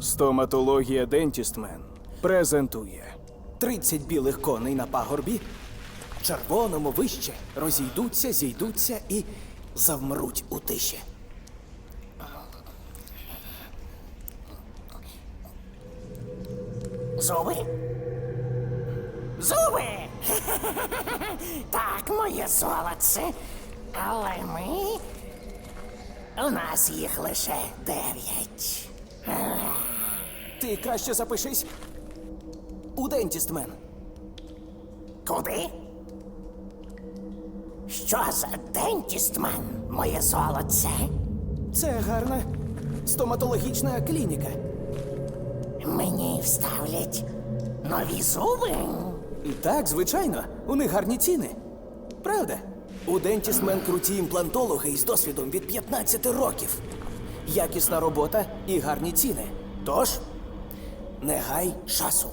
Стоматологія Дентістмен презентує 30 білих коней на пагорбі, червоному вище розійдуться, зійдуться і завмруть у тиші. Зуби? Зуби! так, моє золоце. Але ми. У нас їх лише дев'ять. Ти краще запишись у Дентістмен. Куди? Що за дентістман, моє золоце? Це гарна стоматологічна клініка. Мені вставлять нові зуби? Так, звичайно, у них гарні ціни. Правда? У Дентістмен круті імплантологи із досвідом від 15 років. Якісна робота і гарні ціни. Тож, не гай часу.